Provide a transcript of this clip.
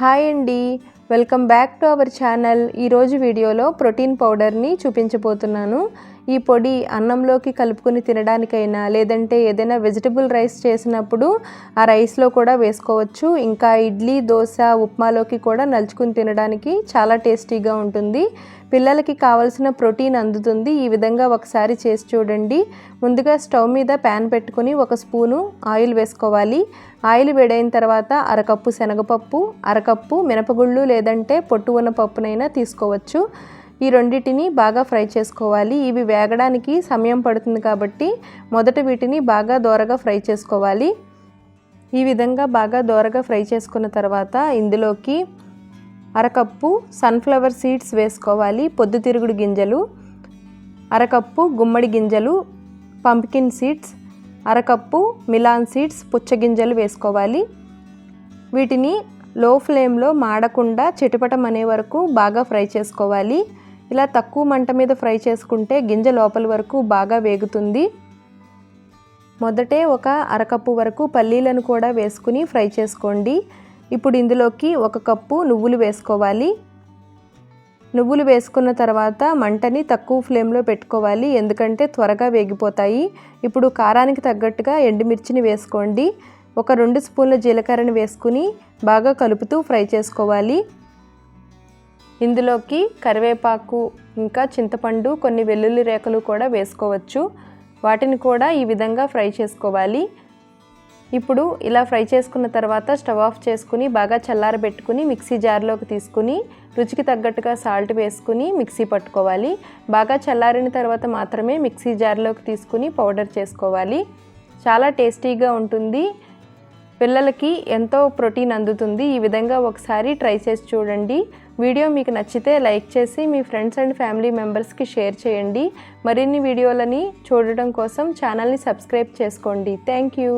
Hi అండి. Welcome back to our channel. ఈరోజు వీడియోలో ప్రోటీన్ పౌడర్ని చూపించబోతున్నాను. ఈ పొడి అన్నంలోకి కలుపుకొని తినడానికైనా లేదంటే ఏదైనా వెజిటబుల్ రైస్ చేసినప్పుడు ఆ రైస్లో కూడా వేసుకోవచ్చు. ఇంకా ఇడ్లీ దోశ ఉప్మాలోకి కూడా నలుచుకుని తినడానికి చాలా టేస్టీగా ఉంటుంది. పిల్లలకి కావలసిన ప్రోటీన్ అందుతుంది. ఈ విధంగా ఒకసారి చేసి చూడండి. ముందుగా స్టవ్ మీద ప్యాన్ పెట్టుకొని ఒక స్పూను ఆయిల్ వేసుకోవాలి. ఆయిల్ వేడైన తర్వాత అరకప్పు శనగపప్పు అరకప్పు మినపగుళ్ళు లేదంటే పొట్టు ఉన్న పప్పునైనా తీసుకోవచ్చు. ఈ రెండింటిని బాగా ఫ్రై చేసుకోవాలి. ఇవి వేగడానికి సమయం పడుతుంది కాబట్టి మొదట వీటిని బాగా దోరగా ఫ్రై చేసుకోవాలి. ఈ విధంగా బాగా దోరగా ఫ్రై చేసుకున్న తర్వాత ఇందులోకి అరకప్పు సన్ఫ్లవర్ సీడ్స్ వేసుకోవాలి. పొద్దుతిరుగుడు గింజలు అరకప్పు గుమ్మడి గింజలు పంప్కిన్ సీడ్స్ అరకప్పు మిలాన్ సీడ్స్ పుచ్చగింజలు వేసుకోవాలి. వీటిని లో ఫ్లేమ్లో మాడకుండా చిటపటం అనే వరకు బాగా ఫ్రై చేసుకోవాలి. ఇలా తక్కువ మంట మీద ఫ్రై చేసుకుంటే గింజ లోపల వరకు బాగా వేగుతుంది. మొదటే ఒక అరకప్పు వరకు పల్లీలను కూడా వేసుకుని ఫ్రై చేసుకోండి. ఇప్పుడు ఇందులోకి ఒక కప్పు నువ్వులు వేసుకోవాలి. నువ్వులు వేసుకున్న తర్వాత మంటని తక్కువ ఫ్లేమ్లో పెట్టుకోవాలి. ఎందుకంటే త్వరగా వేగిపోతాయి. ఇప్పుడు కారానికి తగ్గట్టుగా ఎండుమిర్చిని వేసుకోండి. ఒక రెండు స్పూన్ల జీలకర్రని వేసుకుని బాగా కలుపుతూ ఫ్రై చేసుకోవాలి. ఇందులోకి కరివేపాకు ఇంకా చింతపండు కొన్ని వెల్లుల్లి రేఖలు కూడా వేసుకోవచ్చు. వాటిని కూడా ఈ విధంగా ఫ్రై చేసుకోవాలి. ఇప్పుడు ఇలా ఫ్రై చేసుకున్న తర్వాత స్టవ్ ఆఫ్ చేసుకుని బాగా చల్లారబెట్టుకుని మిక్సీ జార్లోకి తీసుకుని రుచికి తగ్గట్టుగా సాల్ట్ వేసుకుని మిక్సీ పట్టుకోవాలి. బాగా చల్లారిన తర్వాత మాత్రమే మిక్సీ జార్లోకి తీసుకుని పౌడర్ చేసుకోవాలి. చాలా టేస్టీగా ఉంటుంది. పిల్లలకి ఎంతో ప్రోటీన్ అందుతుంది. ఈ విధంగా ఒకసారి ట్రై చేసి చూడండి. వీడియో మీకు నచ్చితే లైక్ చేసి మీ ఫ్రెండ్స్ అండ్ ఫ్యామిలీ మెంబర్స్కి షేర్ చేయండి. మరిన్ని వీడియోలని చూడటం కోసం ఛానల్ని సబ్స్క్రైబ్ చేసుకోండి. Thank you.